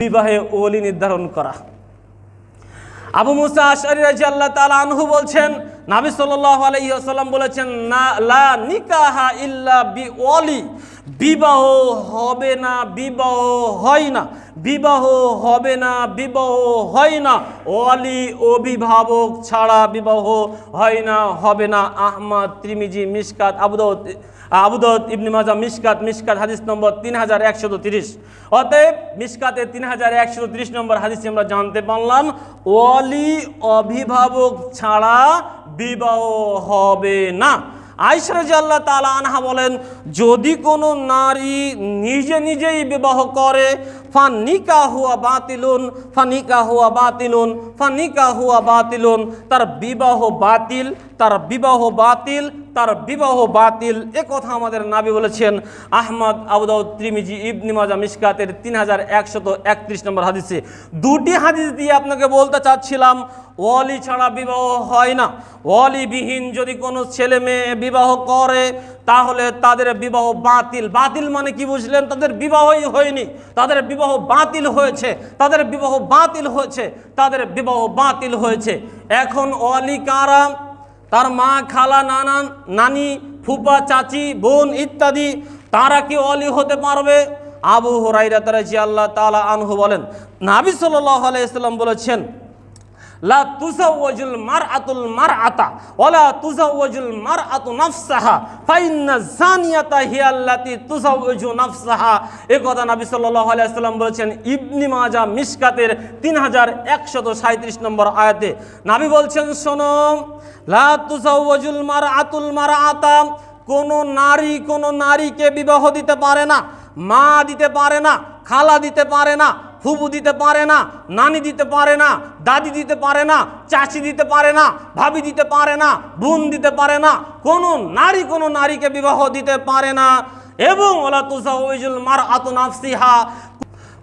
বিবাহে ওলি নির্ধারণ করা। আবু মুসা আশারি রাজি আল্লাহ তালা আনহু বলছেন, নাবি সাল্লাহ আলাইসাল্লাম বলেছেন, না, লা নিকাহা ইল্লা বি ওলি বিবাহ হবে না, বিবাহ হয় না। বিবাহ হবে না, বিবাহ হয় না। ওয়ালি অভিভাবক ছাড়া বিবাহ হয় না, হবে না। আহমদ, ত্রিমিজি মিসকাত আবুদৌদ আবুদত ইবনি মাজা মিসকাত মিসকাত হাদিস নম্বর তিন হাজার একশত তিরিশ। অতএব মিসকাতে তিন হাজার একশো তিরিশ নম্বর হাদিস আমরা জানতে পারলাম অলি অভিভাবক ছাড়া বিবাহ হবে না। আইসরাজি তালা আনহা বলেন, যদি কোনো নারী নিজে নিজেই বিবাহ করে ফানিকা হুয়া বাতিলুন ফানিকা হুয়া বাতিলুন ফানিকা হুয়া বাতিলুন তার বিবাহ বাতিল, তার বিবাহ বাতিল, তার বিবাহ বাতিল। এ কথা আমাদের নাবি বলেছেন আহমদ আবুদাউদ ত্রিমিজি ইবনি মাজা মিসকাতের তিন হাজার একশত একত্রিশ নম্বর হাদিসে। দুটি হাদিস দিয়ে আপনাকে বলতে চাচ্ছিলাম ওয়ালি ছাড়া বিবাহ হয় না। ওয়ালিবিহীন যদি কোনো ছেলে মেয়ে বিবাহ করে, তাহলে তাদের বিবাহ বাতিল। বাতিল মানে কি বুঝলেন? তাদের বিবাহই হয়নি। তাদের বিবাহ বাতিল হয়েছে। তাদের বিবাহ বাতিল হয়েছে। তাদের বিবাহ বাতিল হয়েছে। এখন ওয়ালি কারা? তার মা খালা, নানা, নানি ফুপা চাচি, বোন ইত্যাদি, তারা কি অলি হতে পারবে? আবু হরাইরা তারা জি আল্লাহ তালা আনহু বলেন, নাবি সাল্লাহ আলাইসাল্লাম বলেছেন লা তুজাওয়াজুল মারআতুল মারআতা ওয়ালা তুজাওয়াজুল মারআতু নাফসাহা ফাইন্না জানিয়াতা হিয়া আল্লাতী তুজাওয়াজু নাফসাহা। এ কথা নবী সাল্লাল্লাহু আলাইহি ওয়াসাল্লাম বলেছেন, ইবনি মাজাহ মিশকাতের 3137 নম্বর আয়াতে। নবী বলছেন, শোনো, লা তুজাওয়াজুল মারআতুল মারআতা, কোন নারী কোন নারীকে বিবাহ দিতে পারে না, মা দিতে পারে না, খালা দিতে পারে না ফুবু দিতে পারে না, নানি দিতে পারে না, দাদি দিতে পারে না, চাচি দিতে পারে না, ভাবি দিতে পারে না, বোন দিতে পারে না, কোনো নারী কোনো নারীকে বিবাহ দিতে পারে না। এবং ওলা তুসাউজুল মার আতনাফসিহা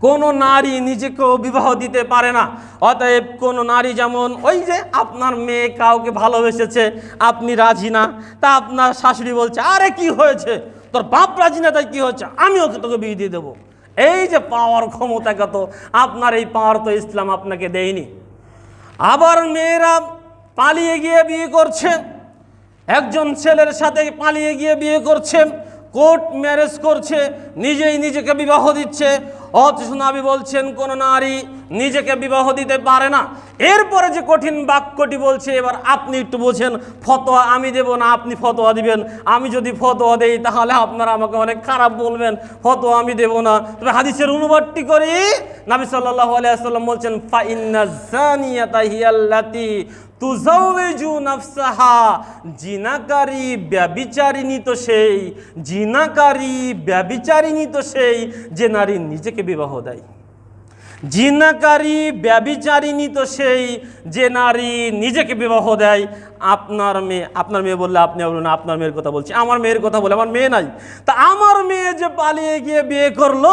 কোনো নারী নিজেকেও বিবাহ দিতে পারে না। অতএব কোনো নারী যেমন, ওই যে আপনার মেয়ে কাউকে ভালোবেসেছে, আপনি রাজি না, তা আপনার শাশুড়ি বলছে, আরে কি হয়েছে? তোর বাপ রাজি না, তাই কি হচ্ছে? আমি ওকে তোকে বিয়ে দিয়ে দেবো। এই যে পাওয়ার ক্ষমতা কত? আপনার এই পাওয়ার তো ইসলাম আপনাকে দেয়নি। আবার মেয়েরা পালিয়ে গিয়ে বিয়ে করছে। একজন ছেলের সাথে পালিয়ে গিয়ে বিয়ে করছে। কোর্ট ম্যারেজ করছে। নিজেই নিজেকে বিবাহ দিচ্ছে। অথচ বলছেন কোন নারী, নিজেকে বিবাহ দিতে পারে না। এরপরে যে কঠিন বাক্যটি বলছে, এবার আপনি একটু বোঝেন, ফতোয়া আমি দেব না, আপনি ফতোয়া দিবেন। আমি যদি ফতোয়া দেই, তাহলে আপনারা আমাকে অনেক খারাপ বলবেন। ফতোয়া আমি দেব না। তবে হাদিসের অনুবাদটি করি, নাবি সাল্লাল্লাহু আলাইহি সাল্লাম বলছেন ফাইন্না জানিয়াতা হিয়াল্লাতি তুজাউজু নাফসাহা, জিনাকারী ব্যবিচারিণী তো সেই, জিনাকারী ব্যবিচারিণী তো সেই যে নারী নিজেকে বিবাহ দেয়। জিনাকারী ব্যবিচারিণী তো সেই যে নারী নিজেকে বিবাহ দেয়। আপনার মেয়ে আপনার মেয়ে বললে আপনি বলুন, আপনার মেয়ের কথা বলছি, আমার মেয়ের কথা বলে আমার মেয়ে নাই। তা আমার মেয়ে যে পালিয়ে গিয়ে বিয়ে করল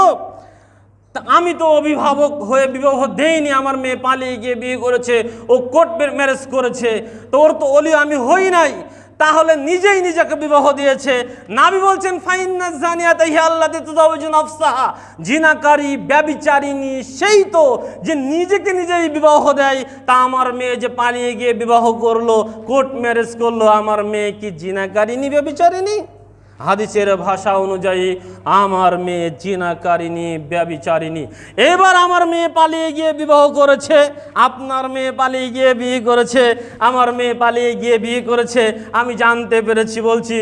তা আমি তো অভিভাবক হয়ে বিবাহ দেইনি, আমার মেয়ে পালিয়ে গিয়ে বিয়ে করেছে, ও কোর্ট ম্যারেজ করেছে, তো ওর তো অলি আমি হই নাই। তাহলে নিজেই নিজেকে বিবাহ দিয়েছে। নাবি বলছেন, ফাইন্না জানিয়াত হি আল্লাহ তুজাউজুন আফসাহা। জিনাকারী, ব্যবিচারিণী, সেই তো যে নিজেকে নিজেই বিবাহ দেয়। তা আমার মেয়ে যে পালিয়ে গিয়ে বিবাহ করল, কোর্ট ম্যারেজ করল, আমার মেয়ে কি জিনাকারিনী ব্যবিচারিণী? হাদিসের ভাষা অনুযায়ী, আমার মেয়ে জিনাকারিনী ব্যবিচারিণী এবার আমার মেয়ে পালিয়ে গিয়ে বিবাহ করেছে, আপনার মেয়ে পালিয়ে গিয়ে বিয়ে করেছে, আমার মেয়ে পালিয়ে গিয়ে বিয়ে করেছে, আমি জানতে পেরেছি, বলছি,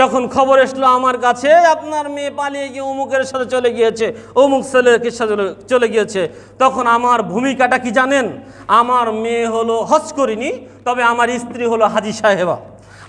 যখন খবর এসলো আমার কাছে, আপনার মেয়ে পালিয়ে গিয়ে অমুকের সাথে চলে গিয়েছে, অমুক ছেলের সাথে চলে গিয়েছে, তখন আমার ভূমিকাটা কি জানেন? আমার মেয়ে হলো হজ করিনি তবে আমার স্ত্রী হলো হাজি সাহেবা।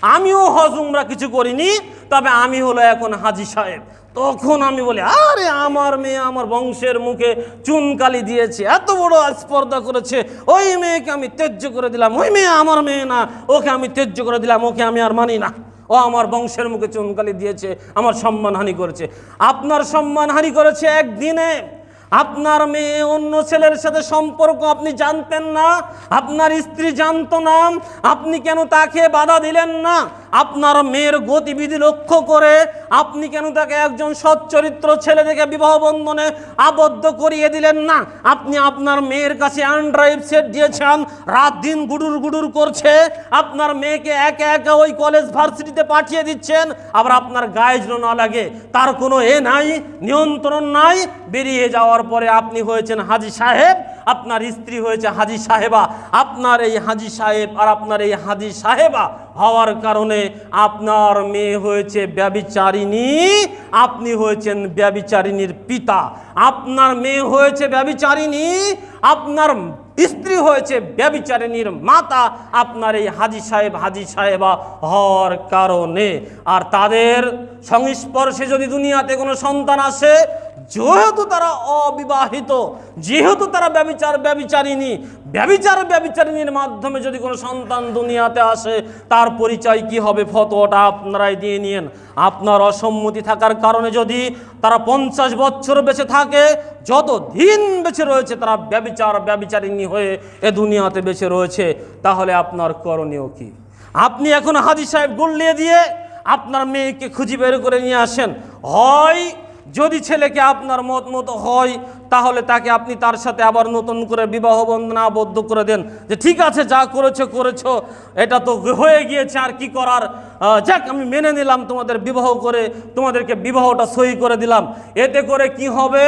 আমিও হজ উমরা কিছু করিনি, তবে আমি হলো এখন হাজি সাহেব। তখন আমি বলি, আরে আমার মেয়ে আমার বংশের মুখে চুনকালি দিয়েছে, এত বড় স্পর্ধা করেছে, ওই মেয়েকে আমি ত্যায্য করে দিলাম, ওই মেয়ে আমার মেয়ে না, ওকে আমি ত্যায্য করে দিলাম, ওকে আমি আর মানি না। ও আমার বংশের মুখে চুনকালি দিয়েছে, আমার সম্মানহানি করেছে। আপনার সম্মানহানি করেছে একদিনে। আপনার মেয়ে অন্য ছেলের সাথে সম্পর্ক আপনি জানতেন না, আপনার স্ত্রী জানতো না, আপনি কেন তাকে বাধা দিলেন না? আপনার মেয়ের গতিবিধি লক্ষ্য করে আপনি কেন তাকে একজন সচ্চরিত্র ছেলে দেখে বিবাহ বন্ধনে আবদ্ধ করিয়ে দিলেন না? আপনি আপনার মেয়ের কাছে আনড্রাইভ সেট দিয়েছেন, রাত দিন গুডুর গুডুর করছে, আপনার মেয়েকে একে একে ওই কলেজ ভার্সিটিতে পাঠিয়ে দিচ্ছেন, আবার আপনার গায়ে যেন না লাগে। তার কোনো এ নাই, নিয়ন্ত্রণ নাই। বেরিয়ে যাওয়ার পরে আপনি হয়েছেন হাজি সাহেব, আপনার স্ত্রী হয়েছে হাজি সাহেবা। আপনার এই হাজি সাহেব আর আপনার এই হাজি সাহেবা হওয়ার কারণে আপনার মেয়ে হয়েছে ব্যবিচারিণী আপনি হয়েছেন ব্যবিচারিণীর পিতা। আপনার মেয়ে হয়েছে ব্যবিচারিণী, আপনার স্ত্রী হয়েছে ব্যবিচারিণীর মাতা, আপনার এই হাজি সাহেব, হাজি সাহেবা হওয়ার কারণে। আর তাদের সংস্পর্শে যদি দুনিয়াতে কোনো সন্তান আসে, যেহেতু তারা অবিবাহিত, যেহেতু তারা ব্যবিচার ব্যবিচারিণী, ব্যবিচার ব্যবিচারিণীর মাধ্যমে যদি কোনো সন্তান দুনিয়াতে আসে, তার পরিচয় কি হবে? ফতোয়াটা আপনারাই দিয়ে নিন আপনার অসম্মতি থাকার কারণে যদি তারা পঞ্চাশ বছর বেঁচে থাকে যত দিন বেঁচে রয়েছে, তারা ব্যবিচার ব্যবিচারিণী হয়ে এ দুনিয়াতে বেঁচে রয়েছে, তাহলে আপনার করণীয় কি? আপনি এখন হাজি সাহেব গুল্লিয়ে দিয়ে আপনার মেয়েকে খুঁজি বের করে নিয়ে আসেন। হয় যদি ছেলেকে আপনার মত মতো হয়, তাহলে তাকে আপনি তার সাথে আবার নতুন করে বিবাহ বন্ধনাবদ্ধ করে দেন। যে ঠিক আছে, যা করেছ, করেছ, এটা তো হয়ে গিয়েছে, আর কি করার? যাক, আমি মেনে নিলাম তোমাদের বিবাহ করে, তোমাদেরকে বিবাহটা সই করে দিলাম। এতে করে কি হবে?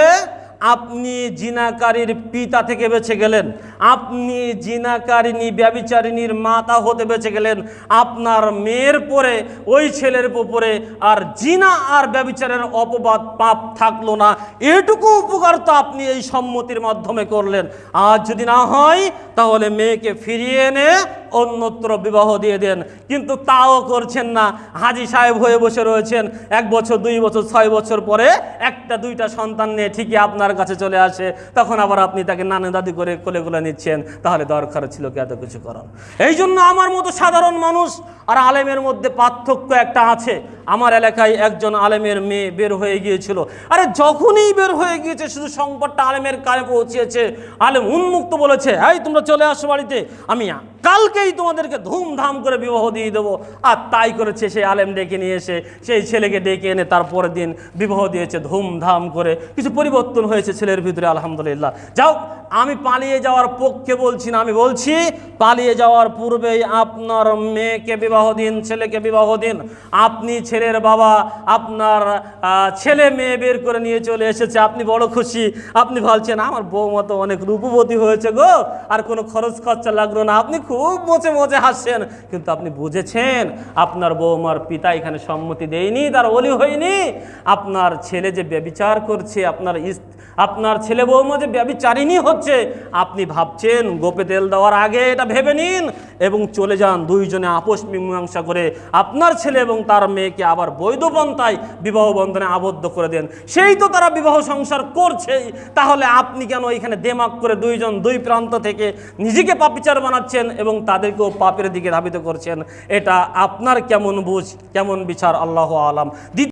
আপনি জিনাকারীর পিতা থেকে বেঁচে গেলেন। আপনি জিনাকারিনী ব্যবিচারিণীর মাতা হতে বেঁচে গেলেন। আপনার মেয়ের পরে, ওই ছেলের উপরে আর জিনা আর ব্যবিচারের অপবাদ পাপ থাকল না। এটুকু উপকার তো আপনি এই সম্মতির মাধ্যমে করলেন। আর যদি না হয়, তাহলে মেয়েকে ফিরিয়ে এনে অন্যত্র বিবাহ দিয়ে দেন। কিন্তু তাও করছেন না। হাজি সাহেব হয়ে বসে রয়েছেন। এক বছর, দুই বছর, ছয় বছর পরে একটা, দুইটা সন্তান নিয়ে ঠিকই আপনার কাছে চলে আসে, তখন আবার আপনি তাকে নানা দাদি করে কোলে কোলে নিচ্ছেন, তাহলে দরকার ছিল কি এত কিছু করার? এই জন্য আমার মতো সাধারণ মানুষ আর আলেমের মধ্যে পার্থক্য একটা আছে। আমার এলাকায় একজন আলেমের মেয়ে বের হয়ে গিয়েছিল। আরে যখনই বের হয়ে গিয়েছে, শুধু সংবাদটা আলেমের কানে পৌঁছিয়েছে আলেম উন্মুক্ত বলেছে, এই, তোমরা চলে আসো বাড়িতে, আমি কালকেই তোমাদেরকে ধুমধাম করে বিবাহ দিয়ে দেবো। আর তাই করেছে সেই আলেম ডেকে নিয়ে এসে, সেই ছেলেকে ডেকে এনে তারপরের দিন বিবাহ দিয়েছে ধুমধাম করে। কিছু পরিবর্তন হয়েছে ছেলের ভিতরে, আলহামদুলিল্লাহ। যাও, আমি পালিয়ে যাওয়ার পক্ষে বলছি না, আমি বলছি পালিয়ে যাওয়ার পূর্বেই আপনার মেয়েকে বিবাহ দিন, ছেলেকে বিবাহ দিন। আপনি ছেলের বাবা, আপনার ছেলে মেয়ে বের করে নিয়ে চলে এসেছে, আপনি বড় খুশি। আপনি ভাবছেন, আমার বউ মতো অনেক রূপবতী হয়েছে গো, আর কোনো খরচ খরচা লাগল না। আপনি খুব মজে মজে হাসছেন। কিন্তু আপনি বুঝেছেন, আপনার বৌমার পিতা এখানে সম্মতি দেয়নি, তার অলি হয়নি। আপনার ছেলে যে ব্যবিচার করছে, আপনার আপনার ছেলে বৌমা যে ব্যবিচারিণী হচ্ছে, আপনি ভাবছেন গোপে তেল দেওয়ার আগে এটা ভেবে নিন এবং চলে যান দুইজনে আপোষ মীমাংসা করে আপনার ছেলে এবং তার মেয়েকে আবার বৈধ পন্থায় বিবাহ বন্ধনে আবদ্ধ করে দেন। সেই তো তারা বিবাহ সংসার করছেই। তাহলে আপনি কেন এখানে দেমাক করে দুইজন দুই প্রান্ত থেকে নিজেকে পাপিচার বানাচ্ছেন এবং তাদেরকেও পাপের দিকে ধাবিত করছেন? এটা আপনার কেমন বুঝ, কেমন বিচার? আল্লাহ আলাম। দ্বিতীয়